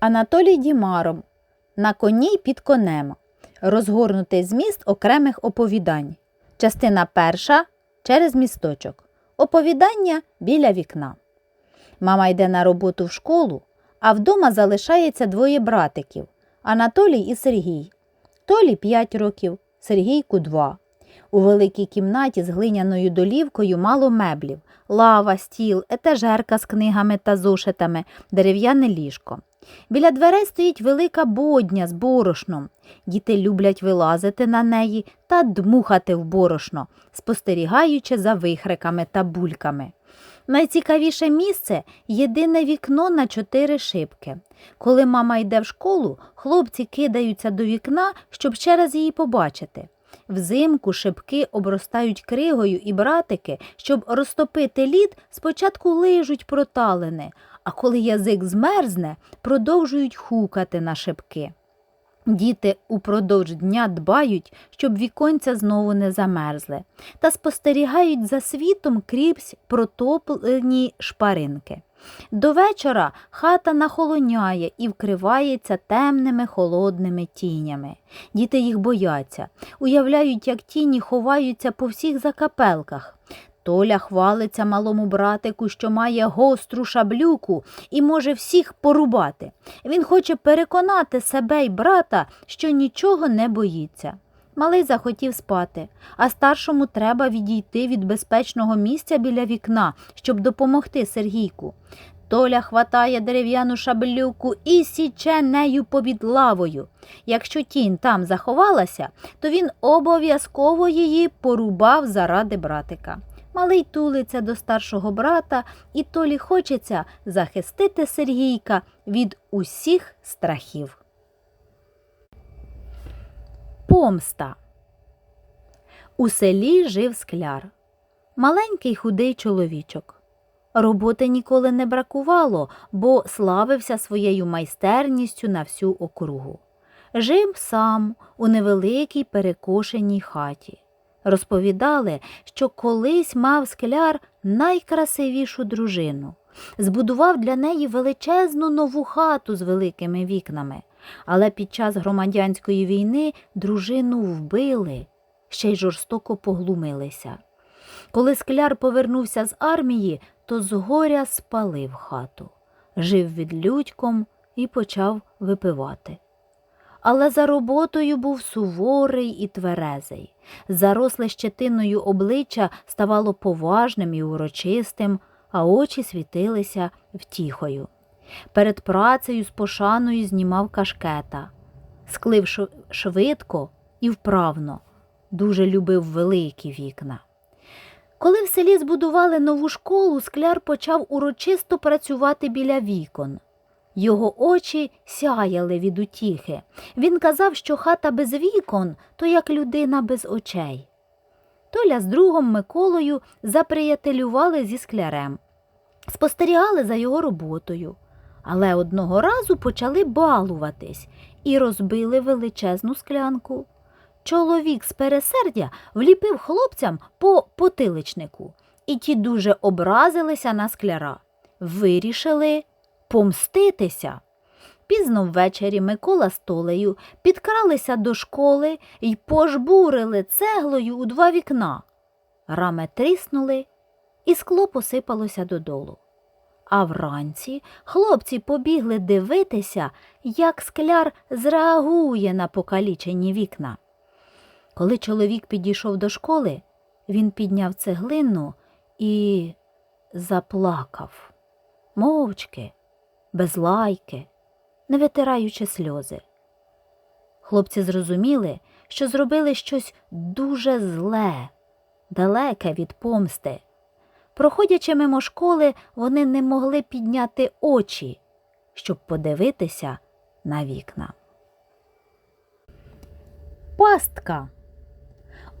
Анатолій Дімаром На коні під конем. Розгорнутий зміст окремих оповідань. Частина перша через місточок. Оповідання біля вікна. Мама йде на роботу в школу, а вдома залишається двоє братиків Анатолій і Сергій. Толі 5 років, Сергійку 2. У великій кімнаті з глиняною долівкою мало меблів, лава, стіл, етажерка з книгами та зошитами, дерев'яне ліжко. Біля дверей стоїть велика бодня з борошном. Діти люблять вилазити на неї та дмухати в борошно, спостерігаючи за вихриками та бульками. Найцікавіше місце єдине вікно на чотири шибки. Коли мама йде в школу, хлопці кидаються до вікна, щоб ще раз її побачити. Взимку шибки обростають кригою і братики, щоб розтопити лід, спочатку лижуть проталини, а коли язик змерзне, продовжують хукати на шибки. Діти упродовж дня дбають, щоб віконця знову не замерзли, та спостерігають за світом крізь протоплені шпаринки. До вечора хата нахолоняє і вкривається темними холодними тінями. Діти їх бояться, уявляють, як тіні ховаються по всіх закапелках. Толя хвалиться малому братику, що має гостру шаблюку і може всіх порубати. Він хоче переконати себе й брата, що нічого не боїться. Малий захотів спати, а старшому треба відійти від безпечного місця біля вікна, щоб допомогти Сергійку. Толя хватає дерев'яну шаблюку і січе нею побід лавою. Якщо тінь там заховалася, то він обов'язково її порубав заради братика. Малий тулиться до старшого брата, і Толі хочеться захистити Сергійка від усіх страхів. Помста. У селі жив скляр. Маленький худий чоловічок. Роботи ніколи не бракувало, бо славився своєю майстерністю на всю округу. Жив сам у невеликій перекошеній хаті. Розповідали, що колись мав скляр найкрасивішу дружину. Збудував для неї величезну нову хату з великими вікнами. Але під час громадянської війни дружину вбили, ще й жорстоко поглумилися. Коли скляр повернувся з армії, то згоря спалив хату, жив відлюдьком і почав випивати. Але за роботою був суворий і тверезий. Заросле щетиною обличчя ставало поважним і урочистим, а очі світилися втіхою. Перед працею з пошаною знімав кашкета, склив швидко і вправно, дуже любив великі вікна. Коли в селі збудували нову школу, скляр почав урочисто працювати біля вікон. Його очі сяяли від утіхи. Він казав, що хата без вікон то як людина без очей. Толя з другом Миколою заприятелювали зі склярем, спостерігали за його роботою, але одного разу почали балуватись і розбили величезну склянку. Чоловік з пересердя вліпив хлопцям по потиличнику, і ті дуже образилися на скляра. Вирішили помститися. Пізно ввечері Микола з Толею підкралися до школи і пожбурили цеглою у два вікна. Рами тріснули, і скло посипалося додолу. А вранці хлопці побігли дивитися, як скляр зреагує на покалічені вікна. Коли чоловік підійшов до школи, він підняв цеглину і заплакав, мовчки, без лайки, не витираючи сльози. Хлопці зрозуміли, що зробили щось дуже зле, далеке від помсти. Проходячи мимо школи, вони не могли підняти очі, щоб подивитися на вікна. Пастка.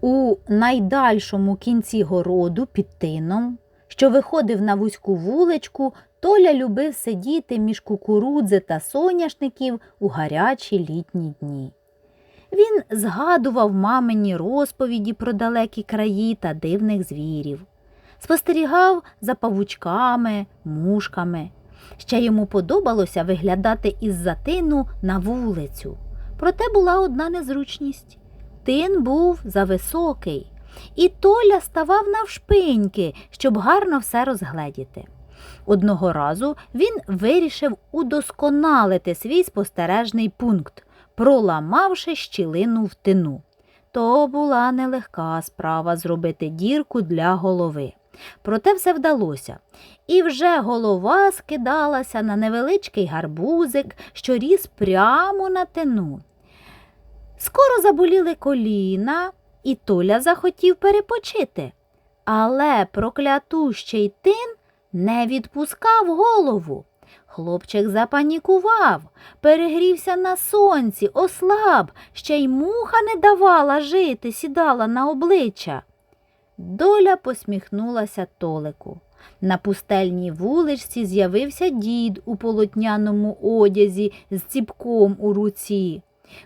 У найдальшому кінці городу під тином, що виходив на вузьку вуличку, Толя любив сидіти між кукурудзи та соняшників у гарячі літні дні. Він згадував мамині розповіді про далекі краї та дивних звірів, спостерігав за павучками, мушками. Ще йому подобалося виглядати із-за тину на вулицю. Проте була одна незручність. Тин був зависокий, і Толя ставав навшпиньки, щоб гарно все розгледіти. Одного разу він вирішив удосконалити свій спостережний пункт, проламавши щілину в тину. То була нелегка справа зробити дірку для голови. Проте все вдалося, і вже голова скидалася на невеличкий гарбузик, що ріс прямо на тину. Скоро заболіли коліна, і Толя захотів перепочити. Але проклятущий тин не відпускав голову. Хлопчик запанікував, перегрівся на сонці, ослаб, ще й муха не давала жити, сідала на обличчя. Доля посміхнулася Толику. На пустельній вуличці з'явився дід у полотняному одязі з ціпком у руці.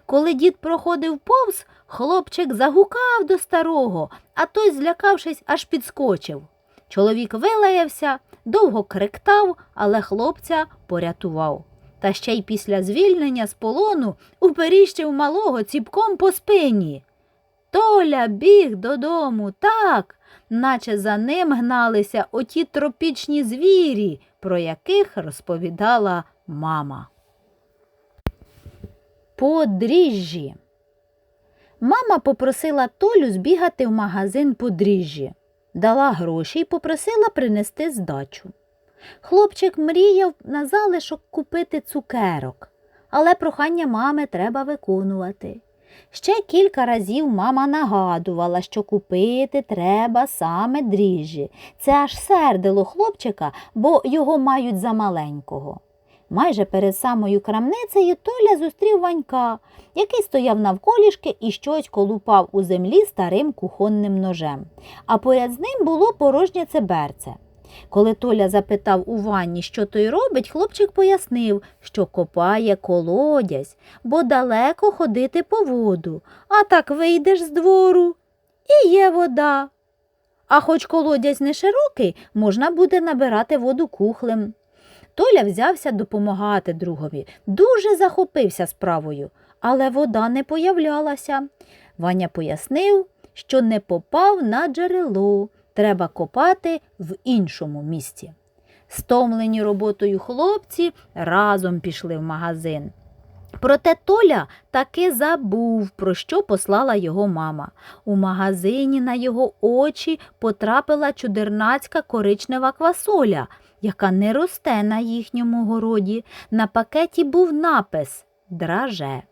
Коли дід проходив повз, хлопчик загукав до старого, а той, злякавшись, аж підскочив. Чоловік вилаявся, довго криктав, але хлопця порятував. Та ще й після звільнення з полону уперіщив малого ціпком по спині. Толя біг додому так, наче за ним гналися оті тропічні звірі, про яких розповідала мама. Подріжжі. Мама попросила Толю збігати в магазин подріжжі, дала гроші і попросила принести здачу. Хлопчик мріяв на залишок купити цукерок, але прохання мами треба виконувати. Ще кілька разів мама нагадувала, що купити треба саме дріжджі. Це аж сердило хлопчика, бо його мають за маленького. Майже перед самою крамницею Толя зустрів Ванька, який стояв навколішки і щось колупав у землі старим кухонним ножем. А поряд з ним було порожнє цеберце. Коли Толя запитав у ванні, що той робить, хлопчик пояснив, що копає колодязь, бо далеко ходити по воду, а так вийдеш з двору і є вода. А хоч колодязь не широкий, можна буде набирати воду кухлем. Толя взявся допомагати другові, дуже захопився справою, але вода не появлялася. Ваня пояснив, що не попав на джерело, треба копати в іншому місці. Стомлені роботою хлопці разом пішли в магазин. Проте Толя таки забув, про що послала його мама. У магазині на його очі потрапила чудернацька коричнева квасоля, яка не росте на їхньому городі. На пакеті був напис Драже.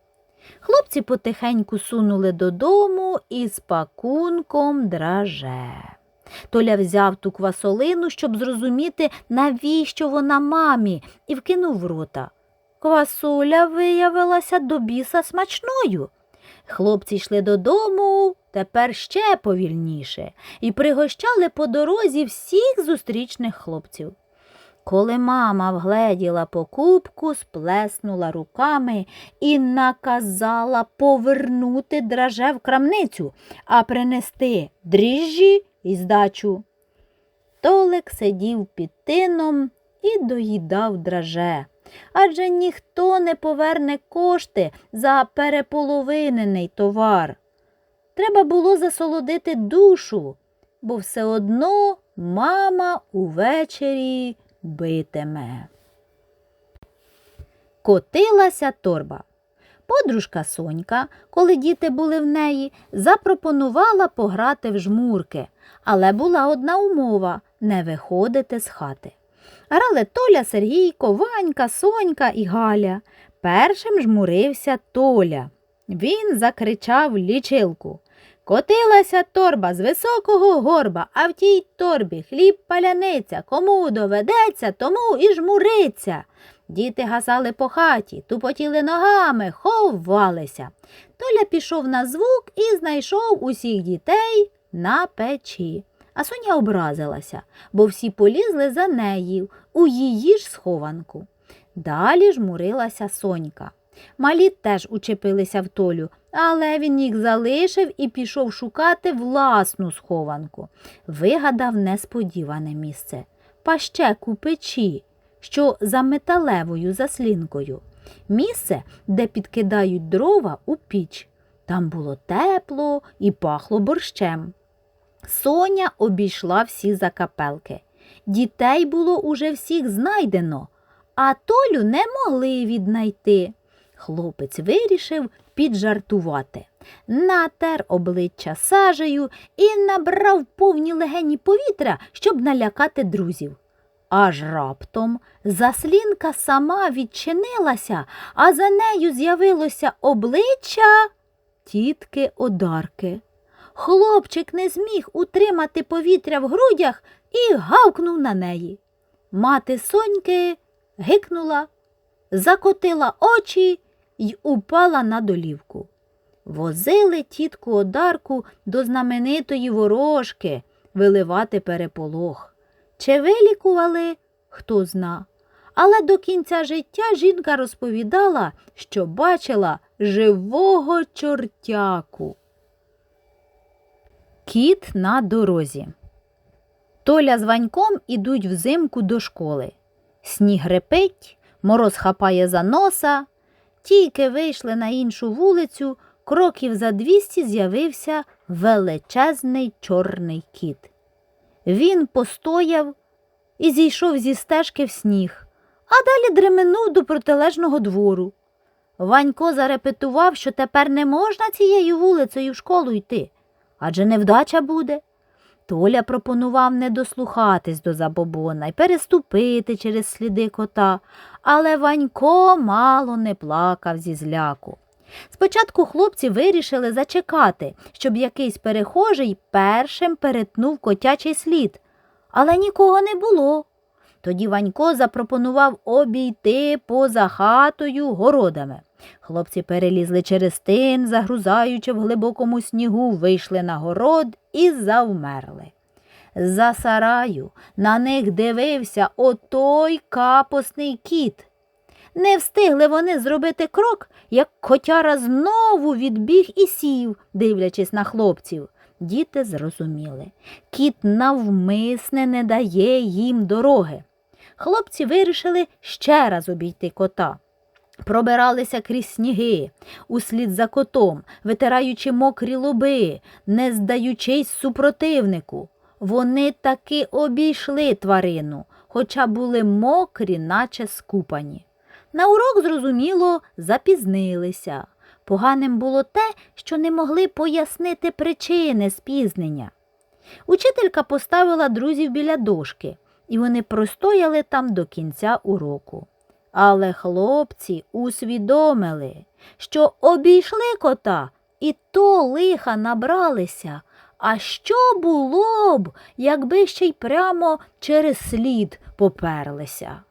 Хлопці потихеньку сунули додому із пакунком драже. Толя взяв ту квасолину, щоб зрозуміти, навіщо вона мамі, і вкинув в рота. Квасоля виявилася до біса смачною. Хлопці йшли додому тепер ще повільніше і пригощали по дорозі всіх зустрічних хлопців. Коли мама вгледіла покупку, сплеснула руками і наказала повернути драже в крамницю, а принести дріжджі і здачу. Толик сидів під тином і доїдав драже. Адже ніхто не поверне кошти за переполовинений товар. Треба було засолодити душу, бо все одно мама увечері битиме. Котилася торба. Подружка Сонька, коли діти були в неї, запропонувала пограти в жмурки, але була одна умова не виходити з хати. Грали Толя, Сергійко, Ванька, Сонька і Галя. Першим жмурився Толя. Він закричав лічилку. Котилася торба з високого горба, а в тій торбі хліб паляниця. Кому доведеться, тому і жмуриться. Діти гасали по хаті, тупотіли ногами, ховалися. Толя пішов на звук і знайшов усіх дітей на печі. А Соня образилася, бо всі полізли за нею у її ж схованку. Далі жмурилася Сонька. Малі теж учепилися в Толю, але він їх залишив і пішов шукати власну схованку. Вигадав несподіване місце. Пащек у печі. що за металевою заслінкою, місце, де підкидають дрова у піч. Там було тепло і пахло борщем. Соня обійшла всі закапелки. Дітей було уже всіх знайдено, а Толю не могли віднайти. Хлопець вирішив піджартувати. Натер обличчя сажею і набрав повні легені повітря, щоб налякати друзів. Аж раптом заслінка сама відчинилася, а за нею з'явилося обличчя тітки Одарки. Хлопчик не зміг утримати повітря в грудях і гавкнув на неї. Мати соньки гикнула, закотила очі й упала на долівку. Возили тітку Одарку до знаменитої ворожки виливати переполох. Чи вилікували, хто зна. Але до кінця життя жінка розповідала, що бачила живого чортяку. Кіт на дорозі. Толя з Ваньком ідуть взимку до школи. Сніг репить, мороз хапає за носа. Тільки вийшли на іншу вулицю, кроків за двісті з'явився величезний чорний кіт. Він постояв і зійшов зі стежки в сніг, а далі дременув до протилежного двору. Ванько зарепетував, що тепер не можна цією вулицею в школу йти, адже невдача буде. Толя пропонував не дослухатись до забобона і переступити через сліди кота, але Ванько мало не плакав зі зляку. Спочатку хлопці вирішили зачекати, щоб якийсь перехожий першим перетнув котячий слід, але нікого не було. Тоді Ванько запропонував обійти поза хатою городами. Хлопці перелізли через тин, загрузаючи в глибокому снігу, вийшли на город і завмерли. За сараю на них дивився отой капосний кіт. Не встигли вони зробити крок, як котяра знову відбіг і сів, дивлячись на хлопців. Діти зрозуміли. Кіт навмисне не дає їм дороги. Хлопці вирішили ще раз обійти кота. Пробиралися крізь сніги, услід за котом, витираючи мокрі лоби, не здаючись супротивнику. Вони таки обійшли тварину, хоча були мокрі, наче скупані. На урок, зрозуміло, запізнилися. Поганим було те, що не могли пояснити причини спізнення. Учителька поставила друзів біля дошки, і вони простояли там до кінця уроку. Але хлопці усвідомили, що обійшли кота і то лиха набралися. А що було б, якби ще й прямо через слід поперлися?